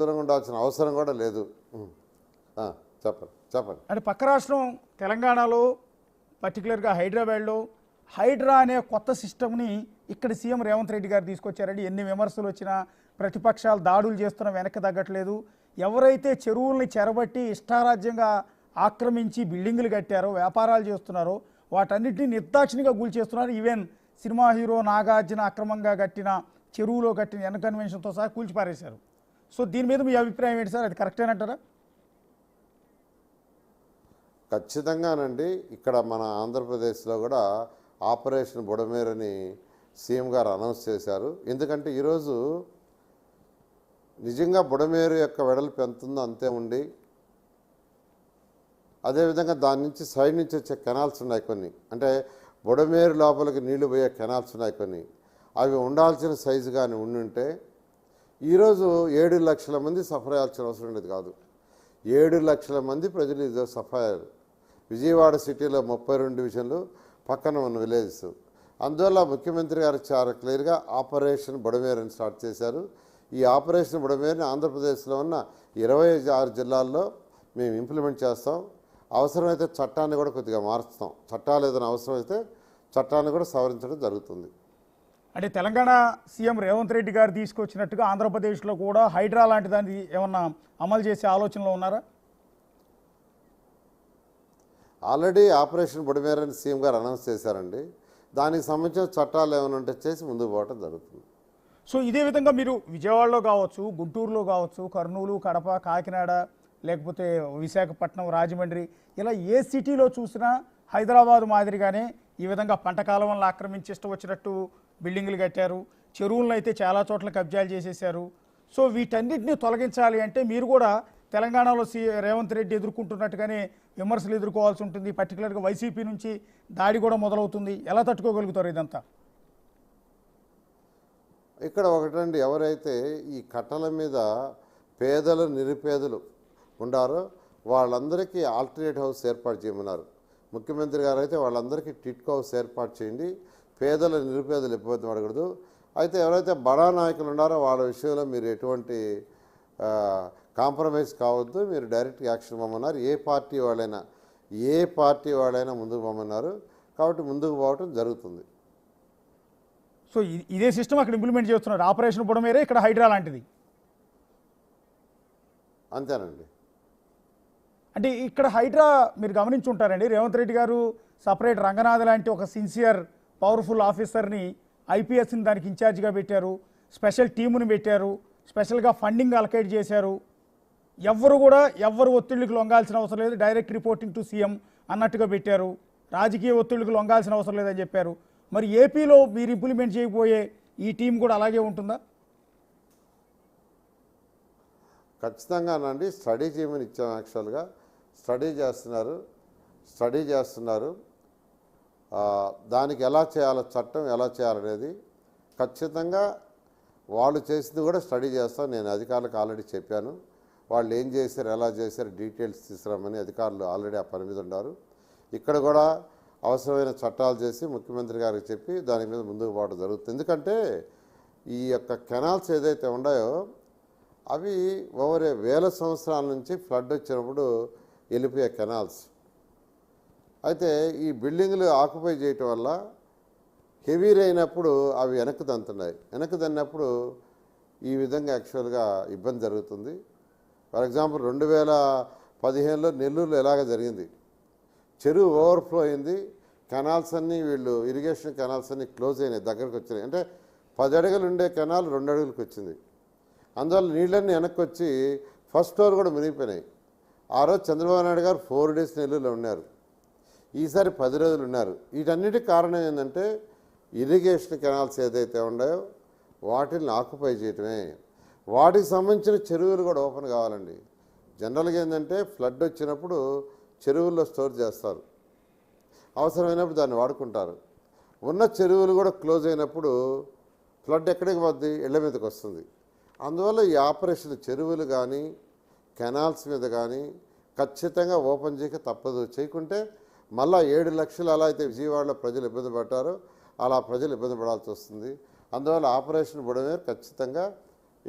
దూరంగా ఉండాల్సిన అవసరం కూడా లేదు. చెప్పండి చెప్పండి. అంటే పక్క రాష్ట్రం తెలంగాణలో పర్టికులర్గా హైదరాబాద్లో హైడ్రా అనే కొత్త సిస్టమ్ని ఇక్కడ సీఎం రేవంత్ రెడ్డి గారు తీసుకొచ్చారండి. ఎన్ని విమర్శలు వచ్చినా ప్రతిపక్షాలు దాడులు చేస్తున్నా వెనక్కి తగ్గట్లేదు. ఎవరైతే చెరువుల్ని చెరబట్టి ఇష్టారాజ్యంగా ఆక్రమించి బిల్డింగులు కట్టారో వ్యాపారాలు చేస్తున్నారో వాటన్నిటిని నిర్దాక్షిణిగా గురి చేస్తున్నారు. ఈవెన్ సినిమా హీరో నాగార్జున అక్రమంగా కట్టిన చెరువులో కట్టిన ఎన్ కన్వెన్షన్తో సహా కూల్చిపారేశారు. సో దీని మీద మీ అభిప్రాయం ఏంటి సార్? అది కరెక్టేనంటారా ఖచ్చితంగానండి. ఇక్కడ మన ఆంధ్రప్రదేశ్లో కూడా ఆపరేషన్ బుడమేరని సీఎం గారు అనౌన్స్ చేశారు. ఎందుకంటే ఈరోజు నిజంగా బుడమేరు యొక్క వెడల్పు ఎంత ఉందో అంతే ఉండి అదేవిధంగా దాని నుంచి సైడ్ నుంచి వచ్చే కెనాల్స్ ఉన్నాయి కొన్ని. అంటే బుడమేరు లోపలికి నీళ్ళు పోయే కెనాల్స్ ఉన్నాయి కొన్ని. అవి ఉండాల్సిన సైజు కానీ ఉండుంటే ఈరోజు ఏడు లక్షల మంది సఫర్ అయ్యాల్సిన అవసరం ఉండేది కాదు. ఏడు లక్షల మంది ప్రజలు ఇది సఫర్ అయ్యారు. విజయవాడ సిటీలో ముప్పై రెండు డివిజన్లు పక్కన ఉన్న విలేజెస్. అందువల్ల ముఖ్యమంత్రి గారు చాలా క్లియర్గా ఆపరేషన్ బుడమేరని స్టార్ట్ చేశారు. ఈ ఆపరేషన్ బుడమేరని ఆంధ్రప్రదేశ్లో ఉన్న ఇరవై ఆరు జిల్లాల్లో మేము ఇంప్లిమెంట్ చేస్తాం. అవసరమైతే చట్టాన్ని కూడా కొద్దిగా మారుస్తాం. చట్టాలు ఏదైనా అవసరమైతే చట్టాన్ని కూడా సవరించడం జరుగుతుంది. అంటే తెలంగాణ సీఎం రేవంత్ రెడ్డి గారు తీసుకొచ్చినట్టుగా ఆంధ్రప్రదేశ్లో కూడా హైడ్రా లాంటి దాన్ని ఏమన్నా అమలు చేసే ఆలోచనలో ఉన్నారా? ఆల్రెడీ ఆపరేషన్ బుడమేరని సీఎం గారు అనౌన్స్ చేశారండి. దానికి సంబంధించిన చట్టాలు ఏమైనా ఉంటే చేసి ముందుకు పోవటం జరుగుతుంది. సో ఇదే విధంగా మీరు విజయవాడలో కావచ్చు గుంటూరులో కావచ్చు కర్నూలు కడప కాకినాడ లేకపోతే విశాఖపట్నం రాజమండ్రి ఇలా ఏ సిటీలో చూసినా హైదరాబాద్ మాదిరిగానే ఈ విధంగా పంట కాలువలను ఆక్రమించి ఇష్టం వచ్చినట్టు బిల్డింగులు కట్టారు. చెరువులను అయితే చాలా చోట్ల కబ్జాలు చేసేసారు సో వీటన్నిటిని తొలగించాలి అంటే మీరు కూడా తెలంగాణలో సి రేవంత్ రెడ్డి ఎదుర్కొంటున్నట్టుగానే విమర్శలు ఎదుర్కోవాల్సి ఉంటుంది. పర్టికులర్గా వైసీపీ నుంచి దాడి కూడా మొదలవుతుంది. ఎలా తట్టుకోగలుగుతారు ఇదంతా? ఇక్కడ ఒకటండి. ఎవరైతే ఈ కట్టల మీద పేదలు నిరుపేదలు ఉండారో వాళ్ళందరికీ ఆల్టర్నేట్ హౌస్ ఏర్పాటు చేయమన్నారు. ముఖ్యమంత్రి గారు అయితే వాళ్ళందరికీ టిట్కో హౌస్ ఏర్పాటు చేయండి. పేదలు నిరుపేదలు ఇబ్బంది పడకూడదు అయితే ఎవరైతే బడా నాయకులు ఉన్నారో వాళ్ళ విషయంలో మీరు ఎటువంటి కాంప్రమైజ్ కావద్దు. మీరు డైరెక్ట్ యాక్షన్ పొమ్మన్నారు. ఏ పార్టీ వాళ్ళైనా ఏ పార్టీ వాళ్ళైనా ముందుకు పొమ్మన్నారు. కాబట్టి ముందుకు పోవటం జరుగుతుంది. సో ఇదే సిస్టమ్ అక్కడ ఇంప్లిమెంట్ చేస్తున్నారు. ఆపరేషన్ బుడమేరే ఇక్కడ హైడ్రా లాంటిది. అంతేనండి. అంటే ఇక్కడ హైడ్రా మీరు గమనించుంటారండి. రేవంత్ రెడ్డి గారు సపరేట్ రంగనాథ్ లాంటి ఒక సిన్సియర్ పవర్ఫుల్ ఆఫీసర్ని ఐపీఎస్ని దానికి ఇన్ఛార్జ్గా పెట్టారు. స్పెషల్ టీముని పెట్టారు. స్పెషల్గా ఫండింగ్ అలకేట్ చేశారు. ఎవ్వరు కూడా ఎవ్వరు ఒత్తిళ్ళకి లొంగాల్సిన అవసరం లేదు. డైరెక్ట్ రిపోర్టింగ్ టు సీఎం అన్నట్టుగా పెట్టారు. రాజకీయ ఒత్తిళ్ళకి లొంగాల్సిన అవసరం లేదని చెప్పారు. మరి ఏపీలో మీరు ఇంప్లిమెంట్ చేయబోయే ఈ టీం కూడా అలాగే ఉంటుందా? ఖచ్చితంగానండి స్టడీ చేయమని ఇచ్చాం యాక్చువల్గా. స్టడీ చేస్తున్నారు. స్టడీ చేస్తున్నారు. దానికి ఎలా చేయాలో చట్టం ఎలా చేయాలనేది ఖచ్చితంగా వాళ్ళు చేసింది కూడా స్టడీ చేస్తాం. నేను అధికారులకు ఆల్రెడీ చెప్పాను. వాళ్ళు ఏం చేశారు ఎలా చేశారు డీటెయిల్స్ తీసుకురామని అధికారులు ఆల్రెడీ ఆ పని మీద ఉన్నారు. ఇక్కడ కూడా అవసరమైన చట్టాలు చేసి ముఖ్యమంత్రి గారికి చెప్పి దాని మీద ముందుకు పోవడం జరుగుతుంది. ఎందుకంటే ఈ యొక్క కెనాల్స్ ఏదైతే ఉన్నాయో అవి ఓవర్ వేల సంవత్సరాల నుంచి ఫ్లడ్ వచ్చినప్పుడు వెళ్ళిపోయే కెనాల్స్. అయితే ఈ బిల్డింగ్లు ఆక్యుపై చేయటం వల్ల హెవీ అయినప్పుడు అవి వెనక్కి దంతున్నాయి. వెనక్కి దన్నప్పుడు ఈ విధంగా యాక్చువల్గా ఇబ్బంది జరుగుతుంది. ఫర్ ఎగ్జాంపుల్ రెండు వేల పదిహేనులో నెల్లూరులో ఎలాగ జరిగింది? చెరువు ఓవర్ఫ్లో అయింది. కెనాల్స్ అన్నీ వీళ్ళు ఇరిగేషన్ కెనాల్స్ అన్నీ క్లోజ్ అయినాయి దగ్గరకు వచ్చినాయి. అంటే పది అడుగులు ఉండే కెనాల్ రెండు అడుగులకు వచ్చింది. అందువల్ల నీళ్ళన్నీ వెనక్కి వచ్చి ఫస్ట్ ఫ్లోర్ కూడా మునిగిపోయినాయి. ఆ రోజు చంద్రబాబు నాయుడు గారు ఫోర్ డేస్ నెల్లూరులో ఉన్నారు. ఈసారి పది రోజులు ఉన్నారు. వీటన్నిటి కారణం ఏంటంటే ఇరిగేషన్ కెనాల్స్ ఏదైతే ఉన్నాయో వాటిని ఆక్యుపై చేయటమే. వాటికి సంబంధించిన చెరువులు కూడా ఓపెన్ కావాలండి. జనరల్గా ఏంటంటే ఫ్లడ్ వచ్చినప్పుడు చెరువుల్లో స్టోర్ చేస్తారు. అవసరమైనప్పుడు దాన్ని వాడుకుంటారు. ఉన్న చెరువులు కూడా క్లోజ్ అయినప్పుడు ఫ్లడ్ ఎక్కడికి పోద్ది? ఇళ్ళ మీదకి వస్తుంది. అందువల్ల ఈ ఆపరేషన్ చెరువులు కానీ కెనాల్స్ మీద కానీ ఖచ్చితంగా ఓపెన్ చేయక తప్పదు. చేయకుంటే మళ్ళా ఏడు లక్షలు అలా అయితే విజయవాడలో ప్రజలు ఇబ్బంది పడ్డారో. అలా ప్రజలు ఇబ్బంది పడాల్సి వస్తుంది. అందువల్ల ఆపరేషన్ బుడమేరు ఖచ్చితంగా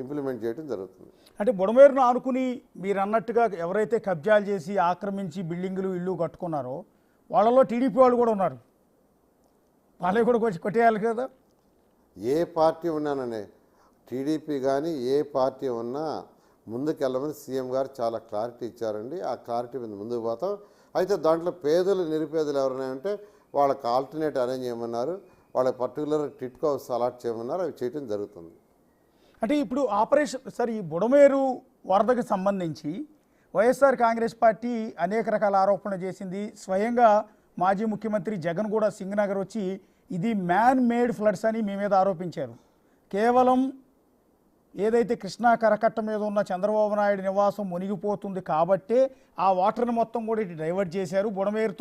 ఇంప్లిమెంట్ చేయడం జరుగుతుంది. అంటే బుడమేరును ఆనుకుని మీరు అన్నట్టుగా ఎవరైతే కబ్జాలు చేసి ఆక్రమించి బిల్డింగులు ఇల్లు కట్టుకున్నారో వాళ్ళలో టీడీపీ వాళ్ళు కూడా ఉన్నారు. వాళ్ళే కూడా కొంచెం కొట్టేయాలి కదా. ఏ పార్టీ ఉన్నాననే టీడీపీ కానీ ఏ పార్టీ ఉన్నా ముందుకెళ్ళమని సీఎం గారు చాలా క్లారిటీ ఇచ్చారండి. ఆ క్లారిటీ మీద ముందుకు పోతాం. అయితే దాంట్లో పేదలు నిరుపేదలు ఎవరైనా వాళ్ళకి ఆల్టర్నేట్ అరేంజ్ చేయమన్నారు. వాళ్ళకి పర్టికులర్ టిట్కో అలాట్ చేయమన్నారు. అవి చేయడం జరుగుతుంది. అంటే ఇప్పుడు ఆపరేషన్ సార్ ఈ బుడమేరు వరదకు సంబంధించి వైఎస్ఆర్ కాంగ్రెస్ పార్టీ అనేక రకాల ఆరోపణలు చేసింది. స్వయంగా మాజీ ముఖ్యమంత్రి జగన్ కూడా సింగనగర్ వచ్చి ఇది మ్యాన్ మేడ్ ఫ్లడ్స్ అని మీ మీద ఆరోపించారు. కేవలం ఏదైతే కృష్ణా కరకట్ట మీద ఉన్న చంద్రబాబు నాయుడు నివాసం మునిగిపోతుంది కాబట్టే ఆ వాటర్ని మొత్తం కూడా డైవర్ట్ చేశారు. బుడమేరుతో